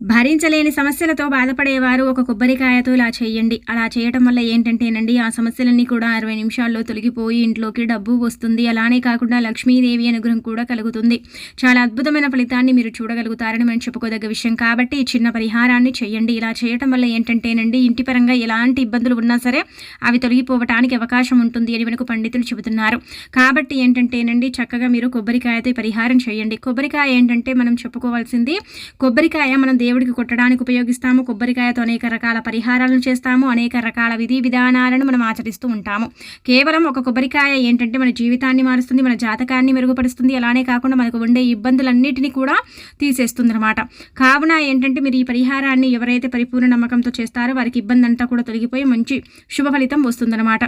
భరించలేని సమస్యలతో బాధపడేవారు ఒక కొబ్బరికాయతో ఇలా చేయండి. అలా చేయటం వల్ల ఏంటంటేనండి ఆ సమస్యలన్నీ కూడా అరవై నిమిషాల్లో తొలగిపోయి ఇంట్లోకి డబ్బు వస్తుంది. అలానే కాకుండా లక్ష్మీదేవి అనుగ్రహం కూడా కలుగుతుంది. చాలా అద్భుతమైన ఫలితాన్ని మీరు చూడగలుగుతారని మనం చెప్పుకోదగ్గ విషయం. కాబట్టి ఈ చిన్న పరిహారాన్ని చేయండి. ఇలా చేయటం వల్ల ఏంటంటేనండి ఇంటి పరంగా ఎలాంటి ఇబ్బందులు ఉన్నా సరే అవి తొలగిపోవటానికి అవకాశం ఉంటుంది అని మనకు పండితులు చెబుతున్నారు. కాబట్టి ఏంటంటేనండి చక్కగా మీరు కొబ్బరికాయతో పరిహారం చేయండి. కొబ్బరికాయ ఏంటంటే మనం చెప్పుకోవాల్సింది కొబ్బరికాయ మనం దేవుడికి కొట్టడానికి ఉపయోగిస్తాము కొబ్బరికాయతో అనేక రకాల పరిహారాలను చేస్తాము అనేక రకాల విధి విధానాలను మనం ఆచరిస్తూ ఉంటాము. కేవలం ఒక కొబ్బరికాయ ఏంటంటే మన జీవితాన్ని మారుస్తుంది మన జాతకాన్ని మెరుగుపరుస్తుంది అలానే కాకుండా మనకు ఉండే ఇబ్బందులన్నిటినీ కూడా తీసేస్తుంది అనమాట కావున ఏంటంటే మీరు ఈ పరిహారాన్ని ఎవరైతే పరిపూర్ణ నమ్మకంతో చేస్తారో వారికి ఇబ్బంది అంతా కూడా తొలగిపోయి మంచి శుభ ఫలితం వస్తుందన్నమాట.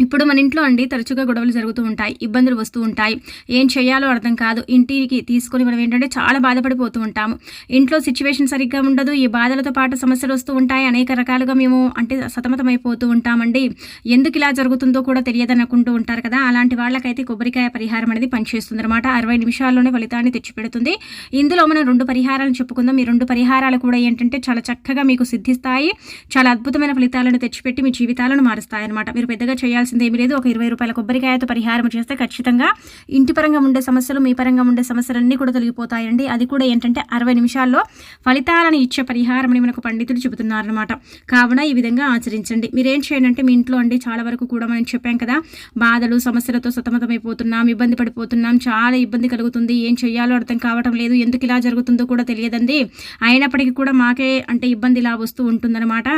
ఇప్పుడు మన ఇంట్లో అండి తరచుగా గొడవలు జరుగుతూ ఉంటాయి ఇబ్బందులు వస్తూ ఉంటాయి. ఏం చేయాలో అర్థం కాదు. ఇంటికి తీసుకొని మనం ఏంటంటే చాలా బాధపడిపోతూ ఉంటాము. ఇంట్లో సిచ్యువేషన్ సరిగ్గా ఉండదు. ఈ బాధలతో పాటు సమస్యలు వస్తూ ఉంటాయి. అనేక రకాలుగా మేము అంటే సతమతమైపోతూ ఉంటామండి. ఎందుకు ఇలా జరుగుతుందో కూడా తెలియదనుకుంటూ ఉంటారు కదా. అలాంటి వాళ్ళకైతే కొబ్బరికాయ పరిహారం అనేది పనిచేస్తుంది అనమాట అరవై నిమిషాల్లోనే ఫలితాన్ని తెచ్చిపెడుతుంది. ఇందులో మనం రెండు పరిహారాలను చెప్పుకుందాం. ఈ రెండు పరిహారాలు కూడా ఏంటంటే చాలా చక్కగా మీకు సిద్ధిస్తాయి. చాలా అద్భుతమైన ఫలితాలను తెచ్చిపెట్టి మీ జీవితాలను మారుస్తాయి అనమాట మీరు పెద్దగా చేయాల్సి చేయాల్సింది ఏమీ లేదు. ఒక ఇరవై రూపాయల కొబ్బరికాయతో పరిహారం చేస్తే ఖచ్చితంగా ఇంటి పరంగా ఉండే సమస్యలు మీ పరంగా ఉండే సమస్యలన్నీ కూడా తొలగిపోతాయండి. అది కూడా ఏంటంటే అరవై నిమిషాల్లో ఫలితాలను ఇచ్చే పరిహారం అని మనకు పండితులు చెబుతున్నారనమాట కావున ఈ విధంగా ఆచరించండి. మీరేం చేయండి అంటే మీ ఇంట్లో అండి చాలా వరకు కూడా మనం చెప్పాం కదా బాధలు సమస్యలతో సతమతమైపోతున్నాం ఇబ్బంది పడిపోతున్నాం చాలా ఇబ్బంది కలుగుతుంది ఏం చేయాలో అర్థం కావటం లేదు ఎందుకు ఇలా జరుగుతుందో కూడా తెలియదండి. అయినప్పటికీ కూడా మాకే అంటే ఇబ్బంది ఇలా వస్తూ ఉంటుందన్నమాట.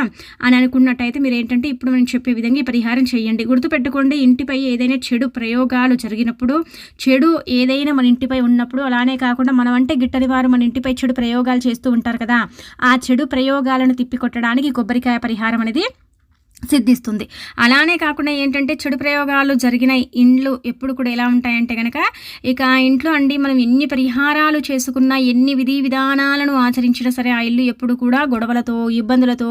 అని అనుకున్నట్టయితే మీరు ఏంటంటే ఇప్పుడు మనం చెప్పే విధంగా ఈ పరిహారం చేయండి. గుర్తుపెట్టుకోండి ఇంటిపై ఏదైనా చెడు ప్రయోగాలు జరిగినప్పుడు చెడు ఏదైనా మన ఇంటిపై ఉన్నప్పుడు అలానే కాకుండా మనం అంటే గిట్టని వారు మన ఇంటిపై చెడు ప్రయోగాలు చేస్తూ ఉంటారు కదా. ఆ చెడు ప్రయోగాలను తిప్పికొట్టడానికి కొబ్బరికాయ పరిహారం అనేది సిద్ధిస్తుంది. అలానే కాకుండా ఏంటంటే చెడు ప్రయోగాలు జరిగిన ఇండ్లు ఎప్పుడు కూడా ఎలా ఉంటాయంటే కనుక ఇక ఆ ఇంట్లో అండి మనం ఎన్ని పరిహారాలు చేసుకున్నా ఎన్ని విధి విధానాలను ఆచరించినా సరే ఆ ఇల్లు ఎప్పుడు కూడా గొడవలతో ఇబ్బందులతో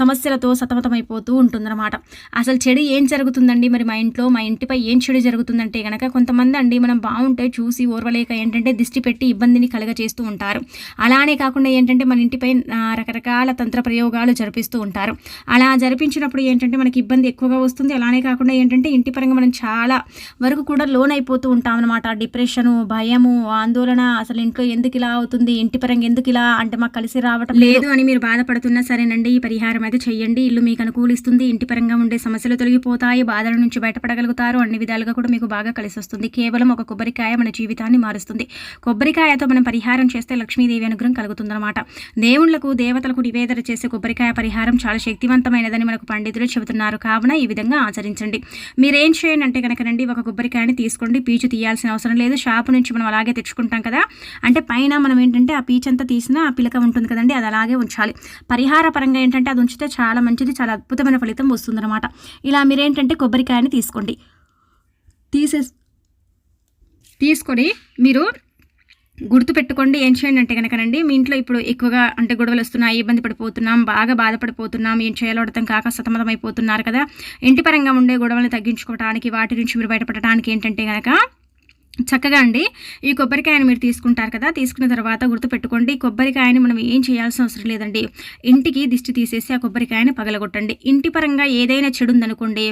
సమస్యలతో సతమతమైపోతూ ఉంటుందన్నమాట. అసలు చెడు ఏం జరుగుతుందండి? మరి మా ఇంట్లో మా ఇంటిపై ఏం చెడు జరుగుతుందంటే కనుక కొంతమంది అండి మనం బాగుంటే చూసి ఓర్వలేక ఏంటంటే దిష్టి పెట్టి ఇబ్బందిని కలగచేస్తూ ఉంటారు. అలానే కాకుండా ఏంటంటే మన ఇంటిపై రకరకాల తంత్ర ప్రయోగాలు జరిపిస్తూ ఉంటారు. అలా జరిపించినప్పుడు ఏంటంటే మనకి ఇబ్బంది ఎక్కువగా వస్తుంది. అలానే కాకుండా ఏంటంటే ఇంటి పరంగా మనం చాలా వరకు కూడా లోన్ అయిపోతూ ఉంటాం అనమాట డిప్రెషను భయము ఆందోళన అసలు ఇంట్లో ఎందుకు ఇలా అవుతుంది ఇంటి పరంగా ఎందుకు ఇలా అంటే మాకు కలిసి రావటం లేదు. అని మీరు బాధపడుతున్నా సరేనండి ఈ పరిహారం అయితే చేయండి ఇల్లు మీకు అనుకూలిస్తుంది ఇంటి పరంగా ఉండే సమస్యలు తొలగిపోతాయి బాధల నుంచి బయటపడగలుగుతారు అన్ని విధాలుగా కూడా మీకు బాగా కలిసి వస్తుంది. కేవలం ఒక కొబ్బరికాయ మన జీవితాన్ని మారుస్తుంది. కొబ్బరికాయతో మనం పరిహారం చేస్తే లక్ష్మీదేవి అనుగ్రహం కలుగుతుందన్నమాట. దేవుళ్ళకు దేవతలకు నివేదన చేసే కొబ్బరికాయ పరిహారం చాలా శక్తివంతమైనదని మనకు పండితులు పండితులు చెబుతున్నారు. కావున ఈ విధంగా ఆచరించండి. మీరేం చేయండి అంటే కనుకనండి ఒక కొబ్బరికాయని తీసుకోండి పీచు తీయాల్సిన అవసరం లేదు. షాపు నుంచి మనం అలాగే తెచ్చుకుంటాం కదా. అంటే పైన మనం ఏంటంటే ఆ పీచు అంతా తీసిన ఆ పిలక ఉంటుంది కదండి అది అలాగే ఉంచాలి. పరిహార పరంగా ఏంటంటే అది ఉంచితే చాలా మంచిది చాలా అద్భుతమైన ఫలితం వస్తుందన్నమాట. ఇలా మీరేంటంటే కొబ్బరికాయని తీసుకోండి. తీసే తీసుకొని మీరు గుర్తుపెట్టుకోండి ఏం చేయండి అంటే కనుకనండి మీ ఇంట్లో ఇప్పుడు ఎక్కువగా అంటే గొడవలు వస్తున్నాయి ఇబ్బంది పడిపోతున్నాం బాగా బాధపడిపోతున్నాం ఏం చేయాలో అర్థం కాక సతమతమైపోతున్నారు కదా. ఇంటి పరంగా ఉండే గొడవలను తగ్గించుకోవడానికి వాటి నుంచి మీరు బయటపడటానికి ఏంటంటే కనుక చక్కగా అండి. ఈ కొబ్బరికాయను మీరు తీసుకుంటారు కదా తీసుకున్న తర్వాత గుర్తుపెట్టుకోండి కొబ్బరికాయని మనం ఏం చేయాల్సిన అవసరం లేదండి. ఇంటికి దిష్టి తీసేసి ఆ కొబ్బరికాయని పగలగొట్టండి. ఇంటి పరంగా ఏదైనా చెడు ఉందనుకోండి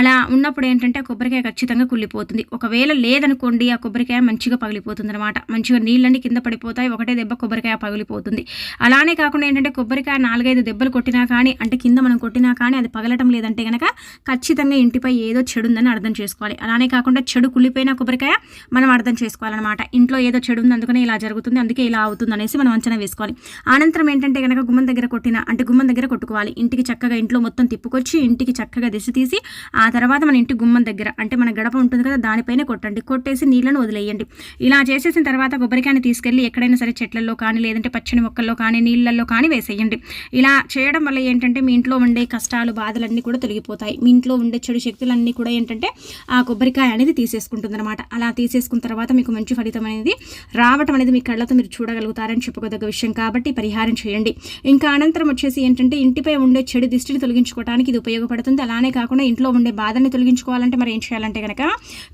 అలా ఉన్నప్పుడు ఏంటంటే ఆ కొబ్బరికాయ ఖచ్చితంగా కుళ్ళిపోతుంది. ఒకవేళ లేదనుకోండి ఆ కొబ్బరికాయ మంచిగా పగిలిపోతుంది అనమాట మంచిగా నీళ్ళని కింద పడిపోతాయి ఒకటే దెబ్బ కొబ్బరికాయ పగిలిపోతుంది. అలానే కాకుండా ఏంటంటే కొబ్బరికాయ నాలుగైదు దెబ్బలు కొట్టినా కానీ అంటే కింద మనం కొట్టినా కానీ అది పగలటం లేదంటే కనుక ఖచ్చితంగా ఇంటిపై ఏదో చెడు ఉందని అర్థం చేసుకోవాలి. అలానే కాకుండా చెడు కుళ్ళిపోయిన కొబ్బరికాయ మనం అర్థం చేసుకోవాలన్నమాట. ఇంట్లో ఏదో చెడు ఉంది అందుకనే ఇలా జరుగుతుంది అందుకే ఇలా అవుతుంది అనేసి మనం అంచనా వేసుకోవాలి. అనంతరం ఏంటంటే కనుక గుమ్మం దగ్గర కొట్టిన అంటే గుమ్మం దగ్గర కొట్టుకోవాలి. ఇంటికి చక్కగా ఇంట్లో మొత్తం తిప్పుకొచ్చి ఇంటికి చక్కగా దిశ తీసి ఆ తర్వాత మన ఇంటి గుమ్మం దగ్గర అంటే మన గడప ఉంటుంది కదా దానిపైన కొట్టండి. కొట్టేసి నీళ్ళను వదిలేయండి. ఇలా చేసేసిన తర్వాత కొబ్బరికాయని తీసుకెళ్ళి ఎక్కడైనా సరే చెట్లలో కానీ లేదంటే పచ్చని మొక్కల్లో కానీ నీళ్ళల్లో కానీ వేసేయండి. ఇలా చేయడం వల్ల ఏంటంటే మీ ఇంట్లో ఉండే కష్టాలు బాధలన్నీ కూడా తొలగిపోతాయి. మీ ఇంట్లో ఉండే చెడు శక్తులన్నీ కూడా ఏంటంటే ఆ కొబ్బరికాయ అనేది తీసేసుకుంటుంది అనమాట అలా తీసే చేసుకున్న తర్వాత మీకు మంచి ఫలితం అనేది రావటం అనేది మీ కళ్ళతో మీరు చూడగలుగుతారని చెప్పుకోదగ్గ విషయం కాబట్టి పరిహారం చేయండి. ఇంకా అనంతరం వచ్చేసి ఏంటంటే ఇంటిపై ఉండే చెడు దిష్టిని తొలగించుకోవడానికి ఇది ఉపయోగపడుతుంది. అలానే కాకుండా ఇంట్లో ఉండే బాధని తొలగించుకోవాలంటే మరి ఏం చేయాలంటే కనుక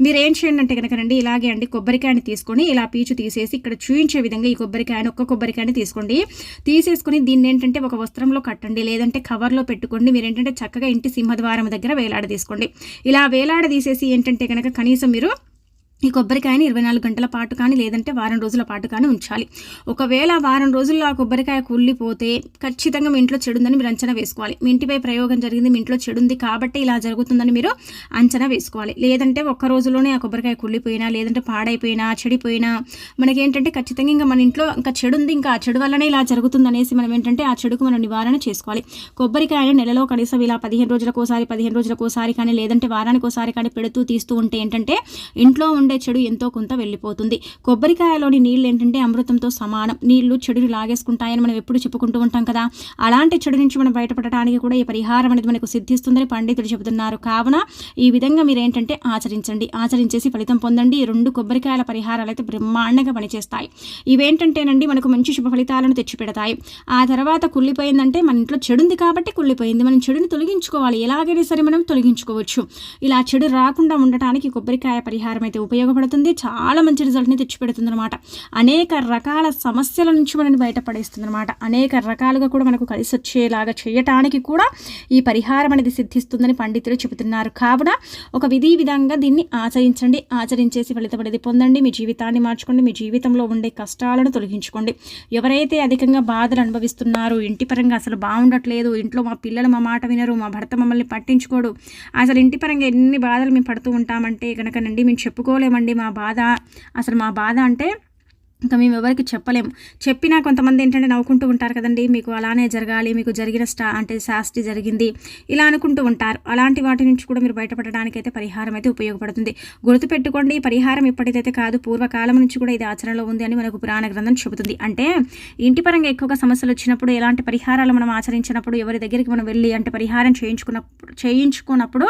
మీరు ఏం చేయండి అంటే కనుక రండి ఇలాగే అండి కొబ్బరికాయని తీసుకొని ఇలా పీచు తీసేసి ఇక్కడ చూయించే విధంగా ఈ కొబ్బరికాయని ఒక్క కొబ్బరికాయని తీసుకోండి. తీసేసుకొని దీన్ని ఏంటంటే ఒక వస్త్రంలో కట్టండి లేదంటే కవర్లో పెట్టుకోండి. మీరు ఏంటంటే చక్కగా ఇంటి సింహద్వారం దగ్గర వేలాడ తీసుకోండి ఇలా వేలాడ తీసేసి ఏంటంటే కనుక కనీసం మీరు ఈ కొబ్బరికాయని ఇరవై నాలుగు గంటల పాటు కానీ లేదంటే వారం రోజుల పాటు కానీ ఉంచాలి. ఒకవేళ వారం రోజుల్లో ఆ కొబ్బరికాయ కుళ్ళిపోతే ఖచ్చితంగా మీ ఇంట్లో చెడుందని మీరు అంచనా వేసుకోవాలి. మీ ఇంటిపై ప్రయోగం జరిగింది మీ ఇంట్లో చెడుంది కాబట్టి ఇలా జరుగుతుందని మీరు అంచనా వేసుకోవాలి. లేదంటే ఒక్క రోజులోనే ఆ కొబ్బరికాయ కుళ్ళిపోయినా లేదంటే పాడైపోయినా చెడిపోయినా మనకేంటంటే ఖచ్చితంగా ఇంకా మన ఇంట్లో ఇంకా చెడుంది ఇంకా ఆ చెడు వల్లనే ఇలా జరుగుతుంది అనేసి మనం ఏంటంటే ఆ చెడుకు మనం నివారణ చేసుకోవాలి. కొబ్బరికాయని నెలలో కనీసం ఇలా పదిహేను రోజులకోసారి పదిహేను రోజులకోసారి కానీ లేదంటే వారానికి ఒకసారి కానీ పెడుతూ తీస్తూ ఉంటే ఏంటంటే ఇంట్లో ఉండే ఉండే చెడు ఎంతో కొంత వెళ్ళిపోతుంది. కొబ్బరికాయలోని నీళ్ళు ఏంటంటే అమృతంతో సమానం. నీళ్ళు చెడుని లాగేసుకుంటాయని మనం ఎప్పుడు చెప్పుకుంటూ ఉంటాం కదా. అలాంటి చెడు నుంచి మనం బయటపడటానికి కూడా ఈ పరిహారం అనేది మనకు సిద్ధిస్తుందని పండితులు చెబుతున్నారు. కావున ఈ విధంగా మీరు ఏంటంటే ఆచరించండి. ఆచరించేసి ఫలితం పొందండి. ఈ రెండు కొబ్బరికాయల పరిహారాలు అయితే బ్రహ్మాండంగా పనిచేస్తాయి. ఇవేంటంటేనండి మనకు మంచి శుభ ఫలితాలను తెచ్చిపెడతాయి. ఆ తర్వాత కుళ్ళిపోయిందంటే మన ఇంట్లో చెడుంది కాబట్టి కుళ్ళిపోయింది. మనం చెడుని తొలగించుకోవాలి. ఎలాగైనా సరే మనం తొలగించుకోవచ్చు. ఇలా చెడు రాకుండా ఉండటానికి కొబ్బరికాయ పరిహారం అయితే ఉపయోగం ఉపయోగపడుతుంది చాలా మంచి రిజల్ట్ని తెచ్చిపెడుతుంది అనమాట అనేక రకాల సమస్యల నుంచి మనని బయటపడేస్తుంది అనమాట అనేక రకాలుగా కూడా మనకు కలిసి వచ్చేలాగా చేయటానికి కూడా ఈ పరిహారం అనేది సిద్ధిస్తుందని పండితులు చెబుతున్నారు. కావున ఒక విధి విధంగా దీన్ని ఆచరించండి. ఆచరించేసి ఫలితపడేది పొందండి. మీ జీవితాన్ని మార్చుకోండి. మీ జీవితంలో ఉండే కష్టాలను తొలగించుకోండి. ఎవరైతే అధికంగా బాధలు అనుభవిస్తున్నారో ఇంటి పరంగా అసలు బాగుండట్లేదు ఇంట్లో మా పిల్లలు మా మాట వినరు మా భర్త మమ్మల్ని పట్టించుకోడు అసలు ఇంటి పరంగా ఎన్ని బాధలు మేము పడుతూ ఉంటామంటే కనుకనండి మేము చెప్పుకోలేదు చెప్పుకోలేమండి మా బాధ. అసలు మా బాధ అంటే ఇంకా మేము ఎవరికి చెప్పలేము. చెప్పినా కొంతమంది ఏంటంటే నవ్వుకుంటూ ఉంటారు కదండి మీకు అలానే జరగాలి మీకు జరిగిన స్టా అంటే శాస్తి జరిగింది ఇలా అనుకుంటూ ఉంటారు. అలాంటి వాటి నుంచి కూడా మీరు బయటపడడానికి అయితే పరిహారం అయితే ఉపయోగపడుతుంది. గుర్తుపెట్టుకోండి పరిహారం ఇప్పటిదైతే కాదు పూర్వకాలం నుంచి కూడా ఇది ఆచరణలో ఉంది అని మనకు పురాణ గ్రంథం చెబుతుంది. అంటే ఇంటి పరంగా ఎక్కువగా సమస్యలు వచ్చినప్పుడు ఎలాంటి పరిహారాలు మనం ఆచరించినప్పుడు ఎవరి దగ్గరికి మనం వెళ్ళి అంటే పరిహారం చేయించుకున్నప్పుడు చేయించుకున్నప్పుడు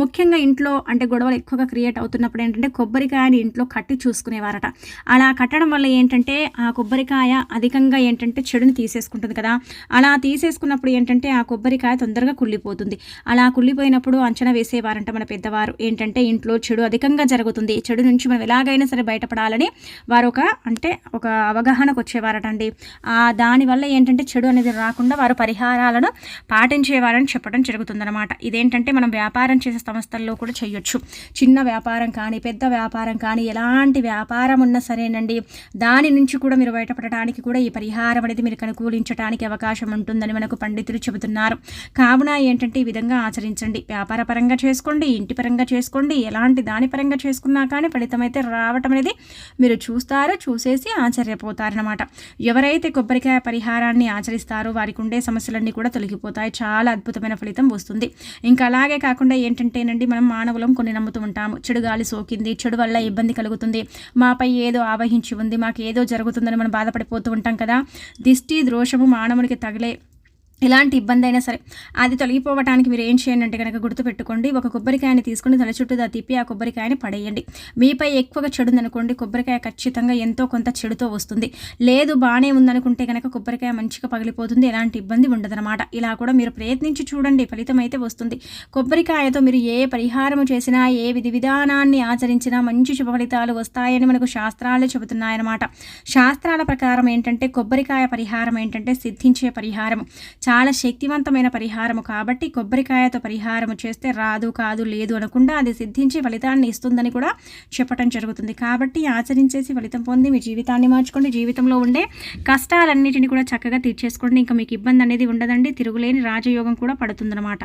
ముఖ్యంగా ఇంట్లో అంటే గొడవలు ఎక్కువగా క్రియేట్ అవుతున్నప్పుడు ఏంటంటే కొబ్బరికాయని ఇంట్లో కట్టి చూసుకునేవారట. అలా కట్టడం వల్ల ఏంటంటే ఆ కొబ్బరికాయ అధికంగా ఏంటంటే చెడుని తీసేసుకుంటుంది కదా. అలా తీసేసుకున్నప్పుడు ఏంటంటే ఆ కొబ్బరికాయ తొందరగా కుళ్ళిపోతుంది. అలా కుళ్ళిపోయినప్పుడు అంచనా వేసేవారంట మన పెద్దవారు. ఏంటంటే ఇంట్లో చెడు అధికంగా జరుగుతుంది. చెడు నుంచి మనం ఎలాగైనా సరే బయటపడాలని వారు ఒక అంటే ఒక అవగాహనకు వచ్చేవారటండి. ఆ దానివల్ల ఏంటంటే చెడు అనేది రాకుండా వారు పరిహారాలను పాటించేవారని చెప్పడం జరుగుతుందన్నమాట. ఇదేంటంటే మనం వ్యాపారం చేసే సంస్థల్లో కూడా చేయొచ్చు. చిన్న వ్యాపారం కానీ పెద్ద వ్యాపారం కానీ ఎలాంటి వ్యాపారం ఉన్నా సరేనండి దాని నుంచి కూడా మీరు బయటపడటానికి కూడా ఈ పరిహారం అనేది మీరు అనుకూలించడానికి అవకాశం ఉంటుందని మనకు పండితులు చెబుతున్నారు. కావున ఏంటంటే ఈ విధంగా ఆచరించండి. వ్యాపార పరంగా చేసుకోండి ఇంటి పరంగా చేసుకోండి ఎలాంటి దాని పరంగా చేసుకున్నా కానీ ఫలితం అయితే రావటం అనేది మీరు చూస్తారు చూసేసి ఆశ్చర్యపోతారనమాట ఎవరైతే కొబ్బరికాయ పరిహారాన్ని ఆచరిస్తారో వారికి ఉండే సమస్యలన్నీ కూడా తొలగిపోతాయి. చాలా అద్భుతమైన ఫలితం వస్తుంది. ఇంకా అలాగే కాకుండా ఏంటంటేనండి మనం మానవులం కొన్ని నమ్ముతూ ఉంటాము. చెడు గాలి సోకింది చెడు వల్ల ఇబ్బంది కలుగుతుంది. మాపై ఏదో ఆవహించి ఉంది మాకు ఏదో జరుగుతుందని మనం బాధపడిపోతూ ఉంటాం కదా. దిష్టి ద్రోషము మానవునికి తగిలే ఎలాంటి ఇబ్బంది అయినా సరే అది తొలగిపోవటానికి మీరు ఏం చేయండి అంటే కనుక గుర్తుపెట్టుకోండి. ఒక కొబ్బరికాయని తీసుకుని తల చుట్టూ తిప్పి ఆ కొబ్బరికాయని పడేయండి. మీపై ఎక్కువగా చెడుందనుకోండి కొబ్బరికాయ ఖచ్చితంగా ఎంతో కొంత చెడుతో వస్తుంది. లేదు బాగానే ఉందనుకుంటే కనుక కొబ్బరికాయ మంచిగా పగిలిపోతుంది ఎలాంటి ఇబ్బంది ఉండదనమాట ఇలా కూడా మీరు ప్రయత్నించి చూడండి ఫలితం అయితే వస్తుంది. కొబ్బరికాయతో మీరు ఏ పరిహారము చేసినా ఏ విధి విధానాన్ని ఆచరించినా మంచి శుభ ఫలితాలు వస్తాయని మనకు శాస్త్రాలు చెబుతున్నాయన్నమాట. శాస్త్రాల ప్రకారం ఏంటంటే కొబ్బరికాయ పరిహారం ఏంటంటే సిద్ధించే పరిహారం చాలా శక్తివంతమైన పరిహారము కాబట్టి కొబ్బరికాయతో పరిహారము చేస్తే రాదు కాదు లేదు అనకుండా అది సిద్ధించి ఫలితాన్ని ఇస్తుందని కూడా చెప్పటం జరుగుతుంది. కాబట్టి ఆచరించేసి ఫలితం పొంది మీ జీవితాన్ని మార్చుకోండి. జీవితంలో ఉండే కష్టాలన్నిటిని కూడా చక్కగా తీర్చేసుకోండి. ఇంకా మీకు ఇబ్బంది అనేది ఉండదండి. తిరుగులేని రాజయోగం కూడా పడుతుందన్నమాట.